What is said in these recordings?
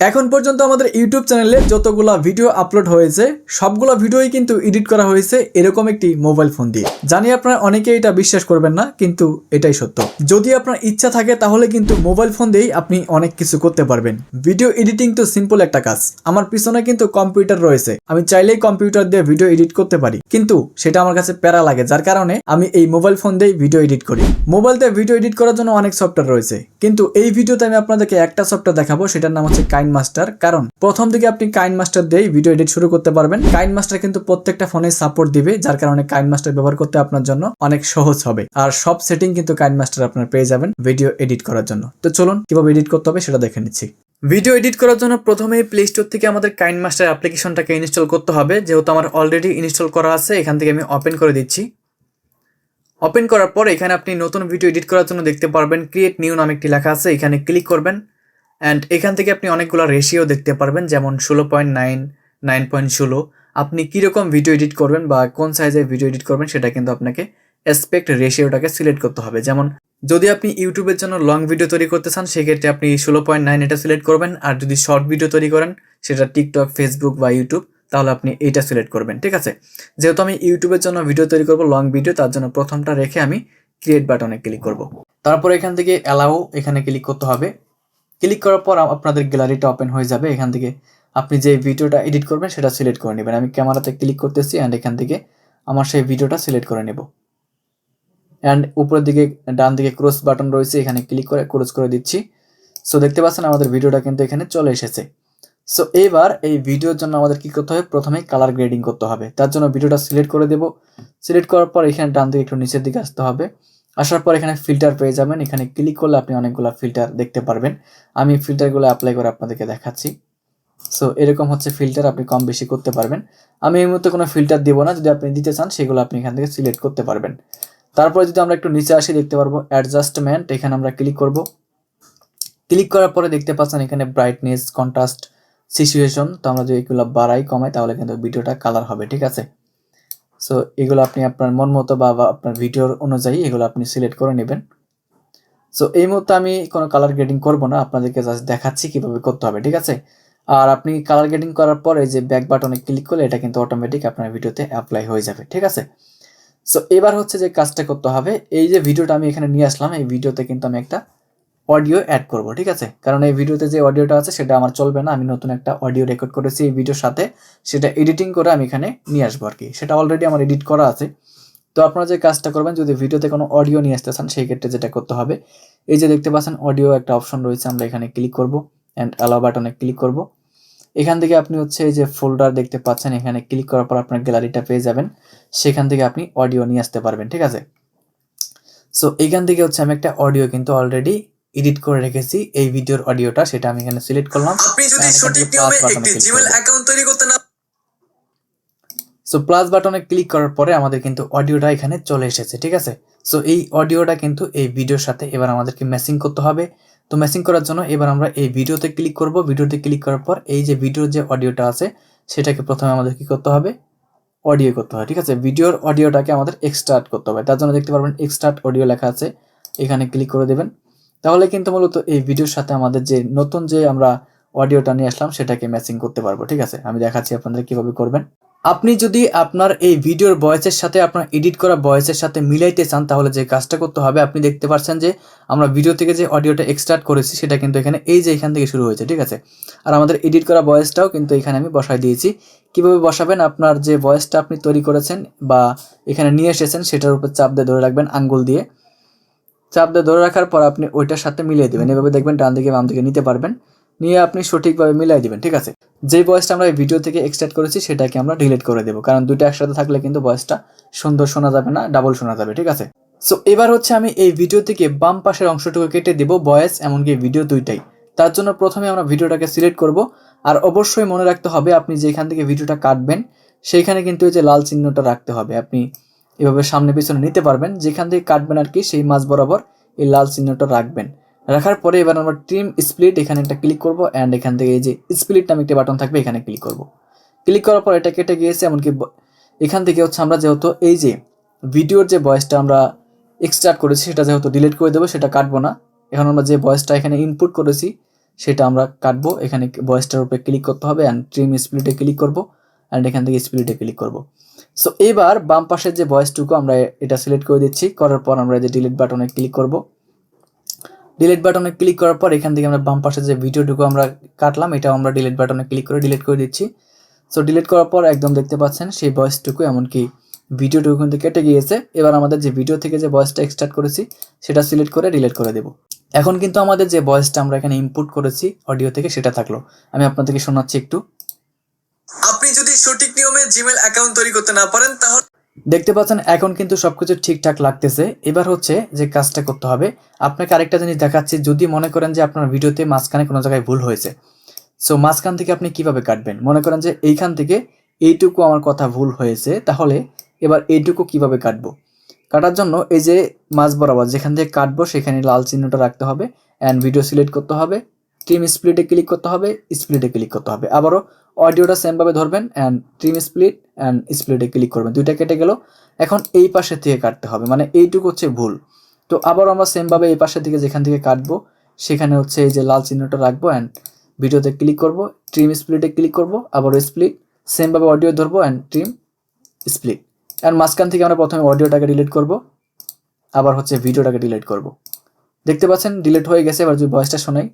এখন পর্যন্ত আমাদের ইউটিউব চ্যানেলে যতগুলা ভিডিও আপলোড হয়েছে, সবগুলা ভিডিওই কিন্তু এডিট করা হয়েছে এরকম একটি মোবাইল ফোন দিয়ে। জানি আপনারা অনেকে এটা বিশ্বাস করবেন না, কিন্তু এটাই সত্য। যদি আপনার ইচ্ছা থাকে, তাহলে কিন্তু মোবাইল ফোন দিয়েই আপনি অনেক কিছু করতে পারবেন। ভিডিও এডিটিং তো সিম্পল একটা কাজ। আমার পিছনে কিন্তু কম্পিউটার রয়েছে। আমি চাইলেই কম্পিউটার দিয়ে ভিডিও এডিট করতে পারি। কিন্তু সেটা আমার কাছে প্যারা লাগে, যার কারণে আমি এই মোবাইল ফোন দিয়েই ভিডিও এডিট করি। মোবাইল দিয়ে ভিডিও এডিট করার জন্য অনেক সফটওয়্যার রয়েছে। কিন্তু এই ভিডিওতে আমি আপনাদেরকে একটা সফটওয়্যার দেখাবো, সেটার নাম হচ্ছে কাইন মাস্টার। কারণ প্রথম দিকে আপনি কাইন মাস্টার দিয়েই ভিডিও এডিট শুরু করতে পারবেন। কাইন মাস্টার কিন্তু প্রত্যেকটা ফোনে সাপোর্ট দিবে, যার কারণে কাইন মাস্টার ব্যবহার করতে আপনার জন্য অনেক সহজ হবে। আর সব সেটিং কিন্তু কাইন মাস্টার আপনার পেয়ে যাবেন ভিডিও এডিট করার জন্য। তো চলুন, কীভাবে এডিট করতে হবে সেটা দেখে নিচ্ছি। ভিডিও এডিট করার জন্য প্রথমেই প্লে স্টোর থেকে আমাদের কাইন মাস্টার অ্যাপ্লিকেশনটাকে ইনস্টল করতে হবে। যেহেতু আমার অলরেডি ইনস্টল করা আছে, এখান থেকে আমি ওপেন করে দিচ্ছি। ওপেন করার পর এখানে আপনি নতুন ভিডিও এডিট করার জন্য দেখতে পারবেন। ক্রিয়েট নিউ নামে একটি লেখা আছে, এখানে ক্লিক করবেন। অ্যান্ড এখান থেকে আপনি অনেকগুলো রেশিও দেখতে পারবেন, যেমন ষোলো পয়েন্ট নাইন নাইন পয়েন্ট ষোলো আপনি কীরকম ভিডিও এডিট করবেন বা কোন সাইজের ভিডিও এডিট করবেন, সেটা কিন্তু আপনাকে অ্যাসপেক্ট রেশিওটাকে সিলেক্ট করতে হবে। যেমন, যদি আপনি ইউটিউবের জন্য লং ভিডিও তৈরি করতে চান, সেক্ষেত্রে আপনি ষোলো পয়েন্ট নাইন এটা সিলেক্ট করবেন। আর যদি শর্ট ভিডিও তৈরি করেন, সেটা টিকটক ফেসবুক বা ইউটিউব তাহলে আপনি এইটা সিলেক্ট করবেন, ঠিক আছে? যেহেতু আমি ইউটিউবের জন্য ভিডিও তৈরি করব লং ভিডিও তার জন্য প্রথমটা রেখে আমি ক্রিয়েট বাটনে ক্লিক করব। তারপর এখান থেকে অ্যালাও এখানে ক্লিক করতে হবে। ক্লিক করার পর আপনাদের গ্যালারিটা ওপেন হয়ে যাবে। এখান থেকে আপনি যে ভিডিওটা এডিট করবেন, সেটা সিলেক্ট করে নেবেন। আমি ক্যামেরাতে ক্লিক করতেছি অ্যান্ড এখান থেকে আমার সেই ভিডিওটা সিলেক্ট করে নেব। অ্যান্ড উপরের দিকে, ডান দিকে ক্রস বাটন রয়েছে, এখানে ক্লিক করে ক্রস করে দিচ্ছি। সো দেখতে পাচ্ছেন আমাদের ভিডিওটা কিন্তু এখানে চলে এসেছে। সো এবার এই ভিডিওর জন্য আমাদের কি করতে হবে? প্রথমে কালার গ্রেডিং করতে হবে। তার জন্য ভিডিওটা সিলেক্ট করে দেব। সিলেক্ট করার পর এখানে ডান দিকে একটু নিচের দিকে আসতে হবে। আসার পর এখানে ফিল্টার পেয়ে যাবেন। এখানে ক্লিক করলে আপনি অনেকগুলো ফিল্টার দেখতে পারবেন। আমি ফিল্টারগুলো অ্যাপ্লাই করে আপনাদেরকে দেখাচ্ছি। সো এরকম হচ্ছে ফিল্টার আপনি কম বেশি করতে পারবেন। আমি এই মুহূর্তে কোনো ফিল্টার দিব না। যদি আপনি দিতে চান, সেগুলো আপনি এখান থেকে সিলেক্ট করতে পারবেন। তারপরে যদি আমরা একটু নিচে আসি, দেখতে পারব অ্যাডজাস্টমেন্ট এখানে আমরা ক্লিক করব। ক্লিক করার পরে দেখতে পাচ্ছেন এখানে ব্রাইটনেস কন্ট্রাস্ট সিচুয়েশন তো আমরা যদি এগুলো বাড়াই, কমাই, তাহলে কিন্তু ভিডিওটা কালার হবে, ঠিক আছে? সো এগুলো আপনি আপনার মন মতো বা আপনার ভিডিওর অনুযায়ী এগুলো আপনি সিলেক্ট করে নেবেন। সো এই মুহূর্তে আমি কোনো কালার গ্রেডিং করব না, আপনাদেরকে জাস্ট দেখাচ্ছি কীভাবে করতে হবে, ঠিক আছে? আর আপনি কালার গ্রেডিং করার পরে যে ব্যাক বাটনে ক্লিক করলে এটা কিন্তু অটোমেটিক আপনার ভিডিওতে অ্যাপ্লাই হয়ে যাবে, ঠিক আছে? সো এবার হচ্ছে যে কাজটা করতে হবে, এই যে ভিডিওটা আমি এখানে নিয়ে আসলাম, এই ভিডিওতে কিন্তু আমি একটা অডিও অ্যাড করব, ঠিক আছে? কারণ এই ভিডিওতে যে অডিওটা আছে, সেটা আমার চলবে না। আমি নতুন একটা অডিও রেকর্ড করেছি এই ভিডিওর সাথে। সেটা এডিটিং করে আমি এখানে নিয়ে আসব আর কি। সেটা অলরেডি আমার এডিট করা আছে। তো আপনারা যে কাজটা করবেন, যদি ভিডিওতে কোনো অডিও নিয়ে আসতে চান, সেই ক্ষেত্রে যেটা করতে হবে, এই যে দেখতে পাচ্ছেন অডিও একটা অপশন রয়েছে, আমরা এখানে ক্লিক করব অ্যান্ড অ্যালাও বাটনে ক্লিক করব। এখান থেকে আপনি হচ্ছে এই যে ফোল্ডার দেখতে পাচ্ছেন, এখানে ক্লিক করার পর আপনার গ্যালারিটা পেয়ে যাবেন। সেখান থেকে আপনি অডিও নিয়ে আসতে পারবেন, ঠিক আছে? সো এইখান থেকে হচ্ছে আমি একটা অডিও কিন্তু অলরেডি এডিট করে রেখেছি। এই ভিডিওর অডিওটা সেটা আমি এখানে সিলেক্ট করলাম। আপনি যদি সঠিক নিয়মে একটি করব। অ্যাকাউন্ট তৈরি করতে না সো প্লাস বাটনে ক্লিক করার পরে আমাদের কিন্তু অডিওটা এখানে চলে এসেছে ঠিক আছে? সো এই অডিওটা কিন্তু এই ভিডিওর সাথে এবার আমাদেরকে ম্যাচিং করতে হবে। তো ম্যাচিং করার জন্য এবার আমরা এই ভিডিওতে ক্লিক করব। ভিডিওতে ক্লিক করার পর এই যে ভিডিওর যে অডিওটা আছে সেটাকে প্রথমে আমাদের কি করতে হবে? অডিও করতে হবে ঠিক আছে? ভিডিওর অডিওটাকে আমাদের এক্সট্রাক্ট করতে হবে। তার জন্য দেখতে পারবেন এক্সট্রাক্ট অডিও লেখা আছে। এখানে ক্লিক করে দেবেন। তাহলে কিন্তু মূলত এই ভিডিওর সাথে আমাদের যে নতুন যে আমরা অডিওটা নিয়ে আসলাম, সেটাকে ম্যাচিং করতে পারব, ঠিক আছে? আমি দেখাচ্ছি আপনাদের কীভাবে করবেন। আপনি যদি আপনার এই ভিডিওর ভয়েসের সাথে, আপনার এডিট করা ভয়েসের সাথে মিলাইতে চান, তাহলে যে কাজটা করতে হবে, আপনি দেখতে পাচ্ছেন যে আমরা ভিডিও থেকে যে অডিওটা এক্সট্রাক্ট করেছি, সেটা কিন্তু এখানে এই যে এখান থেকে শুরু হয়েছে, ঠিক আছে? আর আমাদের এডিট করা ভয়েসটাও কিন্তু এখানে আমি বসাই দিয়েছি। কীভাবে বসাবেন? আপনার যে ভয়েসটা আপনি তৈরি করেছেন বা এখানে নিয়ে এসেছেন, সেটার উপর চাপ দিয়ে ধরে রাখবেন আঙ্গুল দিয়ে। চাপ দিয়ে ধরে রাখার পর আপনি ওইটার সাথে মিলিয়ে দেবেন। এভাবে দেখবেন ডান দিকে বাম দিকে নিতে পারবেন। নিয়ে আপনি সঠিকভাবে মিলাই দিবেন, ঠিক আছে? যে বয়সটা আমরা এই ভিডিও থেকে এক্সট্রাক্ট করেছি, সেটাকে আমরা ডিলিট করে দেবো। কারণ দুইটা একসাথে থাকলে কিন্তু বয়সটা সুন্দর শোনা যাবে না ডাবল শোনা যাবে, ঠিক আছে? সো এবার হচ্ছে আমি এই ভিডিও থেকে বাম পাশের অংশটুকু কেটে দেবো ভয়েস এমনকি ভিডিও দুইটাই। তার জন্য প্রথমে আমরা ভিডিওটাকে সিলেক্ট করব। আর অবশ্যই মনে রাখতে হবে, আপনি যেখান থেকে ভিডিওটা কাটবেন সেইখানে কিন্তু এই যে লাল চিহ্নটা রাখতে হবে। আপনি এভাবে সামনে পিছনে নিতে পারবেন। যেখান থেকে কাটবেন আর কি, সেই মাছ বরাবর এই লাল চিহ্নটা রাখবেন। রাখার পরে এবার আমরা ট্রিম স্প্লিট এখানে একটা ক্লিক করব অ্যান্ড এখান থেকে এই যে স্প্লিট নামে একটা বাটন থাকবে, এখানে ক্লিক করব। ক্লিক করার পর এটা কেটে গিয়েছে, এমনকি এখান থেকে হচ্ছে আমরা যেহেতু এই যে ভিডিওর যে ভয়েসটা আমরা এক্সট্রাক্ট করেছি, সেটা যেহেতু ডিলিট করে দেবো, সেটা কাটবো না। এখন আমরা যে ভয়েসটা এখানে ইনপুট করেছি, সেটা আমরা কাটবো। এখানে ভয়েসটার উপরে ক্লিক করতে হবে অ্যান্ড ট্রিম স্প্লিটে ক্লিক করব অ্যান্ড এখান থেকে স্প্লিটে ক্লিক করব। সো এবার বাম পাশের যে ভয়েসটুকু আমরা এটা সিলেক্ট করে দিচ্ছি, করার পর আমরা যে ডিলিট বাটনে ক্লিক করব। ডিলিট বাটনে ক্লিক করার পর এখান থেকে আমরা বাম পাশে যে ভিডিওটুকু আমরা কাটলাম, এটাও আমরা ডিলিট বাটনে ক্লিক করে ডিলিট করে দিচ্ছি। সো ডিলিট করার পর একদম দেখতে পাচ্ছেন সেই ভয়েসটুকু এমনকি ভিডিওটুকু কিন্তু কেটে গিয়েছে। এবার আমাদের যে ভিডিও থেকে যে ভয়েসটা এক্সট্রাক্ট করেছি, সেটা সিলেক্ট করে ডিলিট করে দেব। এখন কিন্তু আমাদের যে ভয়েসটা আমরা এখানে ইনপুট করেছি অডিও থেকে সেটা থাকল। আমি আপনাদেরকে শোনাচ্ছি একটু আপনি যদি সঠিক নিয়মে জিমেল অ্যাকাউন্ট তৈরি করতে না পারেন, তাহলে দেখতে পাচ্ছেন, এখন কিন্তু সবকিছু ঠিকঠাক লাগতেছে। এবার হচ্ছে যে কাজটা করতে হবে। আপনাকে আরেকটা জিনিস দেখাচ্ছি, যদি মনে করেন যে আপনার ভিডিওতে মাঝখানে কোনো জায়গায় ভুল হয়েছে। সো মাঝখান থেকে আপনি কীভাবে কাটবেন? মনে করেন যে এইখান থেকে এইটুকু আমার কথা ভুল হয়েছে, তাহলে এবার এইটুকু কীভাবে কাটবো? কাটার জন্য এই যে মাঝ বরাবর যেখান থেকে কাটবো, সেখানে লাল চিহ্নটা রাখতে হবে অ্যান্ড ভিডিও সিলেক্ট করতে হবে। ট্রিম স্প্লিটে ক্লিক করতে হবে স্প্লিটে ক্লিক করতে হবে। আবারও অডিওটা সেমভাবে ধরবেন অ্যান্ড ট্রিম স্প্লিট অ্যান্ড স্প্লিটে ক্লিক করবেন। দুইটা কেটে গেল। এখন এই পাশে থেকে কাটতে হবে মানে এইটুকু হচ্ছে ভুল। তো আবার আমরা সেমভাবে এই পাশের দিকে যেখান থেকে কাটবো, সেখানে হচ্ছে এই যে লাল চিহ্নটা রাখব অ্যান্ড ভিডিওতে ক্লিক করব ট্রিম স্প্লিটে ক্লিক করব আবার স্প্লিট সেমভাবে অডিও ধরবো অ্যান্ড ট্রিম স্প্লিট অ্যান্ড মাঝখান থেকে আমরা প্রথমে অডিওটাকে ডিলিট করব, আবার হচ্ছে ভিডিওটাকে ডিলিট করব। দেখতে পাচ্ছেন ডিলিট হয়ে গেছে, এবার যদি ভয়েসটা শোনাই।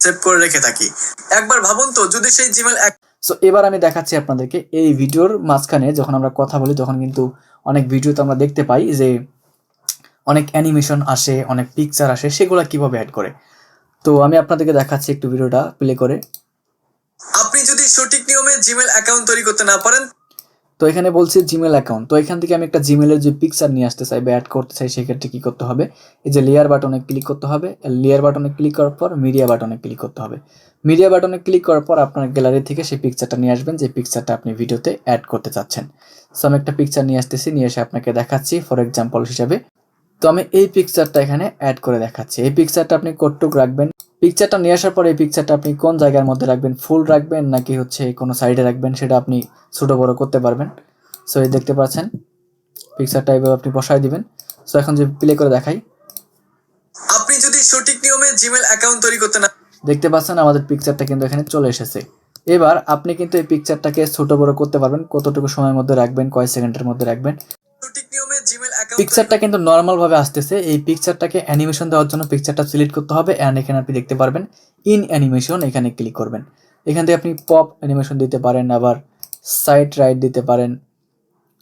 সেভ করে রেখে থাকি। একবার ভাবুন তো যদি সেই জিমেল সো এবার আমি দেখাচ্ছি আপনাদেরকে এই ভিডিওর মাঝখানে যখন আমরা কথা বলি তখন কিন্তু অনেক ভিডিওতে আমরা দেখতে পাই যে অনেক অ্যানিমেশন আসে অনেক পিকচার আসে সেগুলো কীভাবে অ্যাড করে। তো আমি আপনাদেরকে দেখাচ্ছি একটু ভিডিওটা প্লে করে। আপনি যদি সঠিক নিয়মে জিমেল অ্যাকাউন্ট তৈরি করতে না পারেন তো এখানে বলছি জিমেল অ্যাকাউন্ট তো এখান থেকে আমি একটা জিমেলের যে পিকচার নিয়ে আসতে চাই বা অ্যাড করতে চাই, সেক্ষেত্রে কী করতে হবে? এই যে লেয়ার বাটনে ক্লিক করতে হবে। লেয়ার বাটনে ক্লিক করার পর মিডিয়া বাটনে ক্লিক করতে হবে। মিডিয়া বাটনে ক্লিক করার পর আপনার গ্যালারি থেকে সেই পিকচারটা নিয়ে আসবেন, যে পিকচারটা আপনি ভিডিওতে অ্যাড করতে চাচ্ছেন। সো আমি একটা পিকচার নিয়ে আসতেছি, নিয়ে এসে আপনাকে দেখাচ্ছি। ফর এক্সাম্পল হিসাবে তো আমি এই পিকচারটা এখানে অ্যাড করে দেখাচ্ছি। এই পিকচারটা আপনি কটটুক রাখবেন। পিকচারটা নিয়ে আসার পর এই পিকচারটা আপনি কোন জায়গার মধ্যে রাখবেন? ফুল রাখবেন নাকি হচ্ছে কোনো সাইডে রাখবেন? সেটা আপনি ছোটো বড় করতে পারবেন। সো এই দেখতে পাচ্ছেন। পিকচারটা এভাবে আপনি বসায় দিবেন। সো এখন যে প্লে করে দেখাই। আপনি যদি সঠিক নিয়মে জিমেল অ্যাকাউন্ট তৈরি করতে না দেখতে পাচ্ছেন আমাদের পিকচারটা কিন্তু এখানে চলে এসেছে। এবার আপনি কিন্তু এই পিকচারটাকে ছোট বড় করতে পারবেন। কতটুকু সময়ের মধ্যে রাখবেন? কয় সেকেন্ডের মধ্যে রাখবেন সঠিক নিয়মে জিমেল অ্যাকাউন্ট পিকচারটা কিন্তু নর্মাল ভাবে আসতেছে। এই পিকচারটাকে অ্যানিমেশন দেওয়ার জন্য পিকচারটা সিলেক্ট করতে হবে অ্যান্ড এখানে আপনি দেখতে পারবেন ইন অ্যানিমেশন এখানে ক্লিক করবেন। এখান থেকে আপনি পপ অ্যানিমেশন দিতে পারেন আবার সাইড রাইট দিতে পারেন।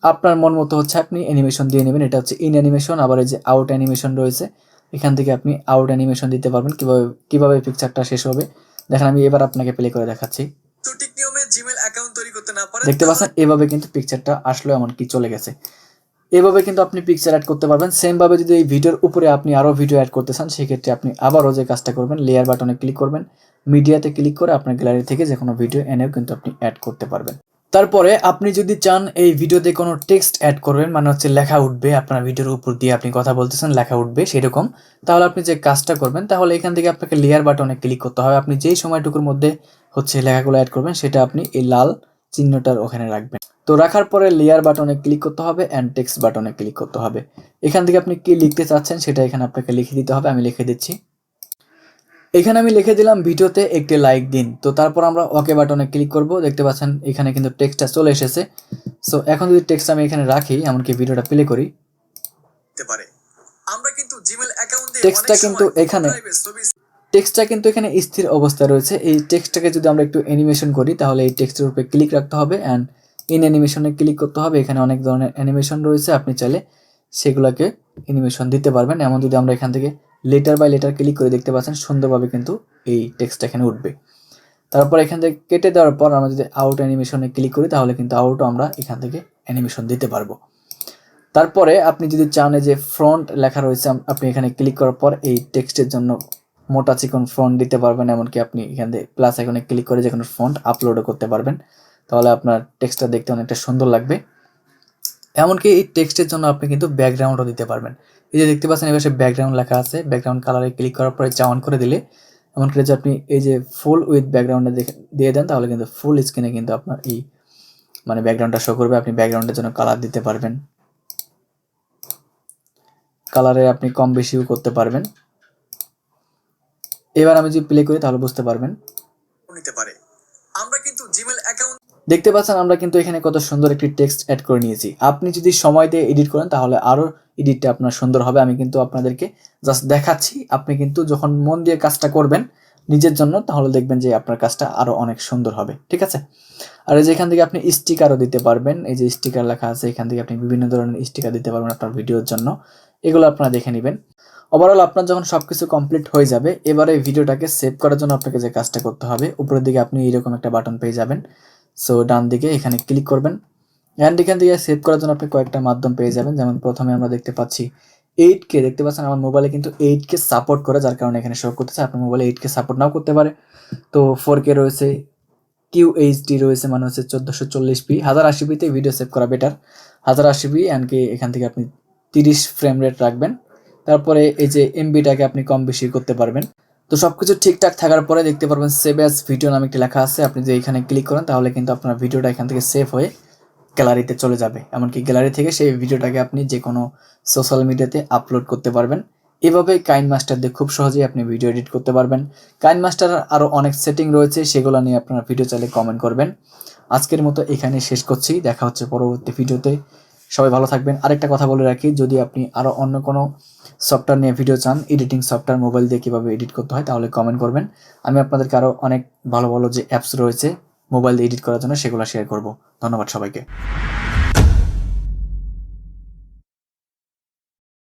আপনার মন মতো হচ্ছে আপনি অ্যানিমেশন দিয়ে নেবেন। এটা হচ্ছে ইন অ্যানিমেশন আবার এই যে আউট অ্যানিমেশন রয়েছে এখান থেকে আপনি আউট অ্যানিমেশন দিতে পারবেন। কীভাবে কীভাবে পিকচারটা শেষ হবে? দেখেন আমি এবার আপনাকে প্লে করে দেখাচ্ছি। সঠিক নিয়মে জিমেল অ্যাকাউন্ট তৈরি করতে না পারেন দেখতে পাচ্ছেন এভাবে কিন্তু পিকচারটা আসলো এমনকি চলে গেছে। এভাবে কিন্তু আপনি পিকচার অ্যাড করতে পারবেন। সেম ভাবে যদি এই ভিডিওর উপরে আপনি আরও ভিডিও অ্যাড করতে চান, সেক্ষেত্রে আপনি আবারও যে কাজটা করবেন লেয়ার বাটনে ক্লিক করবেন। মিডিয়াতে ক্লিক করে আপনার গ্যালারি থেকে যে কোনো ভিডিও এনেও কিন্তু আপনি অ্যাড করতে পারবেন। তারপরে আপনি যদি চান এই ভিডিওতে কোনো টেক্সট অ্যাড করবেন মানে হচ্ছে লেখা উঠবে, আপনার ভিডিওর উপর দিয়ে আপনি কথা বলতেছেন, লেখা উঠবে সেরকম, তাহলে আপনি যে কাজটা করবেন, তাহলে এখান থেকে আপনাকে লেয়ার বাটনে ক্লিক করতে হবে। আপনি যেই সময়টুকুর মধ্যে হচ্ছে লেখাগুলো অ্যাড করবেন, সেটা আপনি এই লাল চিহ্নটার ওখানে রাখবেন। তো রাখার পরে লেয়ার বাটনে ক্লিক করতে হবে অ্যান্ড টেক্সট বাটনে ক্লিক করতে হবে। এখান থেকে আপনি কি লিখতে চাচ্ছেন সেটা এখানে আপনাকে লিখে দিতে হবে আমি লিখে দিচ্ছি। এখানে আমি লিখে দিলাম ভিডিওতে একটি লাইক দিন। তো তারপর আমরা ওকে বাটনে ক্লিক করব। দেখতে পাচ্ছেন এখানে কিন্তু টেক্সটটা চলে এসেছে। সো এখন যদি টেক্সট আমি এখানে রাখি এমনকি ভিডিওটা প্লে করি। করতে পারে। আমরা কিন্তু জিমেল অ্যাকাউন্ট দিয়ে টেক্সটটা কিন্তু এখানে টেক্সটটা কিন্তু এখানে স্থির অবস্থায় রয়েছে। এই টেক্সটটাকে যদি আমরা একটু অ্যানিমেশন করি তাহলে এই টেক্সটের উপরে ক্লিক রাখতে হবে অ্যান্ড ইন অ্যানিমেশনে ক্লিক করতে হবে। এখানে অনেক ধরনের অ্যানিমেশন রয়েছে। আপনি চাইলে সেগুলোকে অ্যানিমেশন দিতে পারবেন। এমন যদি আমরা এখান থেকে লেটার বাই লেটার ক্লিক করে দেখতে পাচ্ছেন, সুন্দরভাবে কিন্তু এই টেক্সটটা এখানে উঠবে। তারপর এখান থেকে কেটে দেওয়ার পর আমরা যদি আউট অ্যানিমেশনে ক্লিক করি, তাহলে কিন্তু আউটও আমরা এখান থেকে অ্যানিমেশন দিতে পারব। তারপরে আপনি যদি চান যে ফ্রন্ট লেখা রয়েছে আপনি এখানে ক্লিক করার পর এই টেক্সটের জন্য মোটা চিকন ফ্রন্ট দিতে পারবেন। এমনকি আপনি এখান থেকে প্লাস এখানে ক্লিক করে যে কোনো ফ্রন্ট আপলোডও করতে পারবেন। তাহলে আপনার টেক্সটটা দেখতে অনেকটা সুন্দর লাগবে। এমনকি এই টেক্সটের জন্য আপনি কিন্তু ব্যাকগ্রাউন্ডও দিতে পারবেন। এই যে দেখতে পাচ্ছেন এবার সে ব্যাকগ্রাউন্ড লেখা আছে। ব্যাকগ্রাউন্ড কালারে ক্লিক করার পরে চাওয়ান করে দিলে এমনকি করে যে আপনি এই যে ফুল উইথ ব্যাকগ্রাউন্ডে দিয়ে দেন, তাহলে কিন্তু ফুল স্ক্রিনে কিন্তু আপনার এই মানে ব্যাকগ্রাউন্ডটা শো করবে। আপনি ব্যাকগ্রাউন্ডের জন্য কালার দিতে পারবেন। কালারে আপনি কম বেশিও করতে পারবেন। এবার আমি যদি প্লে করি, তাহলে বুঝতে পারবেন। নিতে পারে আমরা কিন্তু জিমেল অ্যাকাউন্ট দেখতে পাচ্ছেন আমরা কিন্তু এখানে কত সুন্দর একটি টেক্সট অ্যাড করে নিয়েছি। আপনি যদি সময় দিয়ে এডিট করেন, তাহলে আরও এডিটটা আপনার সুন্দর হবে। আমি কিন্তু আপনাদেরকে জাস্ট দেখাচ্ছি। আপনি কিন্তু যখন মন দিয়ে কাজটা করবেন নিজের জন্য, তাহলে দেখবেন যে আপনার কাজটা আরও অনেক সুন্দর হবে। ঠিক আছে? আর এই যে এখান থেকে আপনি স্টিকারও দিতে পারবেন। এই যে স্টিকার লেখা আছে, এখান থেকে আপনি বিভিন্ন ধরনের স্টিকার দিতে পারবেন আপনার ভিডিওর জন্য। এগুলো আপনারা দেখে নেবেন। ওভারঅল আপনার যখন সব কিছু কমপ্লিট হয়ে যাবে, এবারে ভিডিওটাকে সেভ করার জন্য আপনাকে যে কাজটা করতে হবে, উপরের দিকে আপনি এইরকম একটা বাটন পেয়ে যাবেন। সো ডান দিকে এখানে ক্লিক করবেন। অ্যান্ড এখান থেকে সেভ করার জন্য আপনি কয়েকটা মাধ্যম পেয়ে যাবেন। যেমন প্রথমে আমরা দেখতে পাচ্ছি এইট কে দেখতে পাচ্ছেন আমার মোবাইলে কিন্তু এইট কে সাপোর্ট করে, যার কারণে এখানে শো করতেছে। আপনার মোবাইলে এইট কে সাপোর্ট নাও করতে পারে। তো ফোর কে রয়েছে কিউ এইচডি রয়েছে মানে হচ্ছে চোদ্দোশো চল্লিশ পি হাজার আশি পিতে ভিডিও সেভ করা বেটার হাজার আশি পি অ্যান্ড কি এখান থেকে আপনি তিরিশ ফ্রেম রেট রাখবেন। তারপরে এই যে এমবিটাকে আপনি কম বেশি করতে পারবেন। তো সব কিছু ঠিকঠাক থাকার পরে দেখতে পারবেন সেভ অ্যাজ ভিডিও নামে একটি লেখা আছে। আপনি যদি এখানে ক্লিক করেন, তাহলে কিন্তু আপনার ভিডিওটা এখান থেকে সেভ হয়ে গ্যালারিতে চলে যাবে। এমনকি গ্যালারি থেকে সেই ভিডিওটাকে আপনি যে কোনো সোশ্যাল মিডিয়াতে আপলোড করতে পারবেন। এভাবে কাইন মাস্টার দিয়ে খুব সহজেই আপনি ভিডিও এডিট করতে পারবেন। কাইন মাস্টার আরও অনেক সেটিং রয়েছে, সেগুলো নিয়ে আপনারা ভিডিও চাইলে কমেন্ট করবেন। আজকের মতো এখানে শেষ করছি। দেখা হচ্ছে পরবর্তী ভিডিওতে সবাই ভালো থাকবেন। আরেকটা কথা বলে রাখি, যদি আপনি আরও অন্য কোনো সফটওয়্যার নিয়ে ভিডিও চান এডিটিং সফটওয়্যার মোবাইল দিয়ে কীভাবে এডিট করতে হয়, তাহলে কমেন্ট করবেন। আমি আপনাদেরকে আরও অনেক ভালো ভালো যে অ্যাপস রয়েছে মোবাইল দিয়ে এডিট করার জন্য সেগুলো শেয়ার করব। ধন্যবাদ সবাইকে।